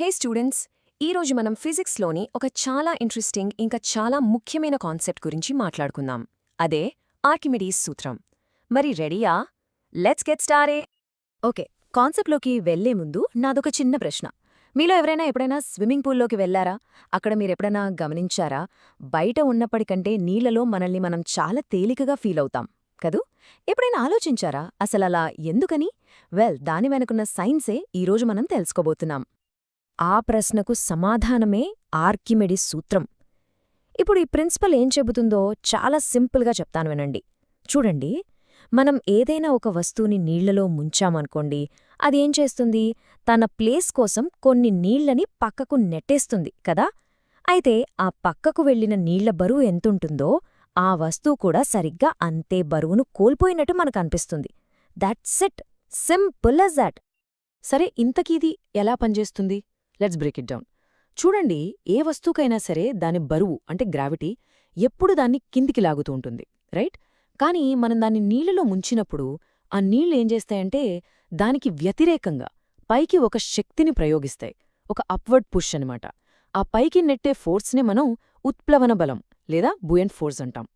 హే students ఈరోజు మనం ఫిజిక్స్లోని ఒక చాలా ఇంట్రెస్టింగ్ ఇంకా చాలా ముఖ్యమైన కాన్సెప్ట్ గురించి మాట్లాడుకుందాం. అదే ఆర్కిమిడీస్ సూత్రం. మరి రెడీయా? Let's get started. ఓకే కాన్సెప్ట్లోకి వెళ్ళే ముందు నాదొక చిన్న ప్రశ్న. మీలో ఎవరైనా ఎప్పుడైనా స్విమ్మింగ్ పూల్లోకి వెళ్ళారా అక్కడ మీరెప్పుడైనా గమనించారా? బయట ఉన్నప్పటికంటే నీళ్ళలో మనల్ని మనం చాలా తేలికగా ఫీల్ అవుతాం కదూ? ఎప్పుడైనా ఆలోచించారా? అసలలా ఎందుకని? వెల్ దాని వెనుకున్న సైన్సే ఈరోజు మనం తెలుసుకోబోతున్నాం. ఆ ప్రశ్నకు సమాధానమే ఆర్కిమెడిస్ సూత్రం. ఇప్పుడు ఈ ప్రిన్సిపల్ ఏం చెబుతుందో చాలా సింపుల్గా చెప్తాను వినండి. చూడండి మనం ఏదైనా ఒక వస్తువుని నీళ్ళలో ముంచామనుకోండి అది ఏం చేస్తుంది? తన ప్లేస్ కోసం కొన్ని నీళ్ళని పక్కకు నెట్టేస్తుంది కదా? అయితే ఆ పక్కకు వెళ్ళిన నీళ్ళ బరువు ఎంతుంటుందో ఆ వస్తువు కూడా సరిగ్గా అంతే బరువును కోల్పోయినట్టు మనకనిపిస్తుంది that's it. Simple as that. సరే ఇంతకీది ఎలా పనిచేస్తుంది? లెట్స్ బ్రేక్ ఇట్ డౌన్ చూడండి ఏ వస్తువుకైనా సరే దాని బరువు అంటే గ్రావిటీ ఎప్పుడు దాన్ని కిందికి లాగుతూ ఉంటుంది రైట్ కానీ మనం దాన్ని నీళ్ళలో ముంచినప్పుడు ఆ నీళ్ళు ఏం చేస్తాయంటే దానికి వ్యతిరేకంగా పైకి ఒక శక్తిని ప్రయోగిస్తాయి ఒక అప్వర్డ్ పుష్ అనమాట ఆ పైకి నెట్టే ఫోర్స్ని మనం ఉత్ప్లవన బలం లేదా బుయన్ ఫోర్స్ అంటాం.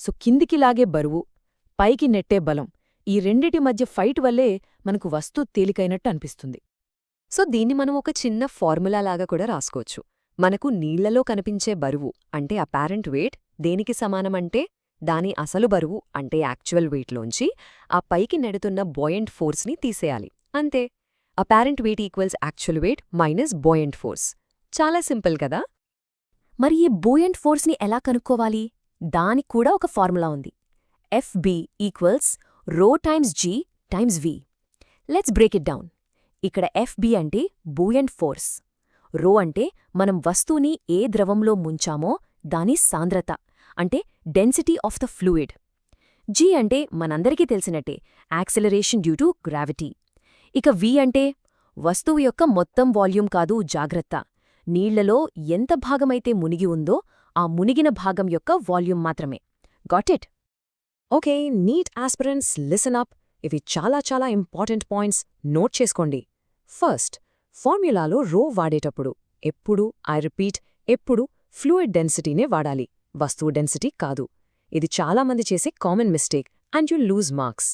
సో కిందికి లాగే బరువు పైకి నెట్టే బలం ఈ రెండిటి మధ్య ఫైట్ వల్లే మనకు వస్తువు తేలికైనట్టు అనిపిస్తుంది. సో దీన్ని మనం ఒక చిన్న ఫార్ములా లాగా కూడా రాసుకోవచ్చు. మనకు నీళ్ళలో కనిపించే బరువు అంటే అపారెంట్ వెయిట్ దేనికి సమానమంటే దాని అసలు బరువు అంటే యాక్చువల్ వెయిట్లోంచి ఆ పైకి నెడుతున్న బోయంట్ ఫోర్స్ని తీసేయాలి. అంతే. Apparent weight equals actual weight minus buoyant force చాలా సింపుల్ కదా? మరి ఈ బోయంట్ ఫోర్స్ని ఎలా కనుక్కోవాలి? దానికి కూడా ఒక ఫార్ములా ఉంది. F B equals rho times g times V let's break it down ఇక్కడ ఎఫ్బి అంటే బూయంట్ ఫోర్స్ రో అంటే మనం వస్తువుని ఏ ద్రవంలో ముంచామో దాని సాంద్రత అంటే density of the fluid G అంటే మనందరికీ తెలిసినట్టే యాక్సిలరేషన్ డ్యూ టు గ్రావిటీ ఇక వి అంటే వస్తువు యొక్క మొత్తం వాల్యూమ్ కాదు జాగ్రత్త. నీళ్ళలో ఎంత భాగమైతే మునిగి ఉందో ఆ మునిగిన భాగం యొక్క వాల్యూమ్ మాత్రమే. Got it okay NEET aspirants listen up ఇవి చాలా చాలా ఇంపార్టెంట్ పాయింట్స్ నోట్ చేసుకోండి. ఫస్ట్ ఫార్ములాలో రో వాడేటప్పుడు ఎప్పుడు ఐ రిపీట్ ఎప్పుడు ఫ్లూయిడ్ డెన్సిటీనే వాడాలి. వస్తువు డెన్సిటీ కాదు. ఇది చాలామంది చేసే common mistake and you lose marks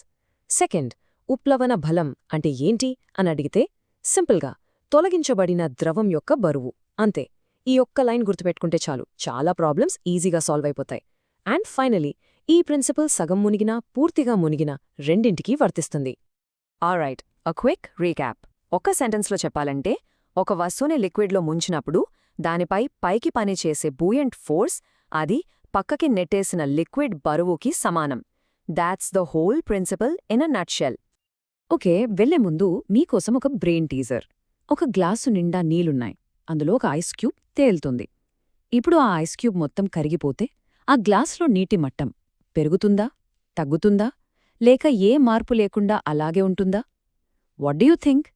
second ఉప్లవన బలం అంటే ఏంటి అని అడిగితే సింపుల్గా తొలగించబడిన ద్రవం యొక్క బరువు. అంతే. ఈ ఒక్క లైన్ గుర్తుపెట్టుకుంటే చాలు. చాలా ప్రాబ్లమ్స్ ఈజీగా సాల్వ్ అయిపోతాయి. అండ్ ఫైనలీ ఈ ప్రిన్సిపల్ సగం మునిగినా పూర్తిగా మునిగినా రెండింటికీ వర్తిస్తుంది. ఆల్రైట్ అ క్విక్ రీక్యాప్ ఒక్క సెంటెన్స్లో చెప్పాలంటే ఒక వస్తువుని లిక్విడ్లో ముంచినప్పుడు దానిపై పైకి పనిచేసే బూయంట్ ఫోర్స్ అది పక్కకి నెట్టేసిన లిక్విడ్ బరువుకి సమానం. That's the whole principle in a nutshell okay వెళ్ళే ముందు మీకోసం ఒక బ్రెయిన్ టీజర్. ఒక గ్లాసు నిండా నీళ్ళున్నాయి అందులో ఒక ఐస్ క్యూబ్ తేలుతుంది. ఇప్పుడు ఆ ఐస్ క్యూబ్ మొత్తం కరిగిపోతే ఆ గ్లాస్లో నీటి మట్టం పెరుగుతుందా? తగ్గుతుందా? లేక ఏ మార్పు లేకుండా అలాగే ఉంటుందా? What do you think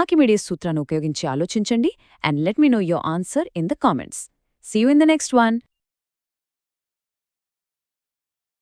Archimedes సూత్రాన్ని ఉపయోగించి ఆలోచించండి and let me know your answer in the comments. See you in the next one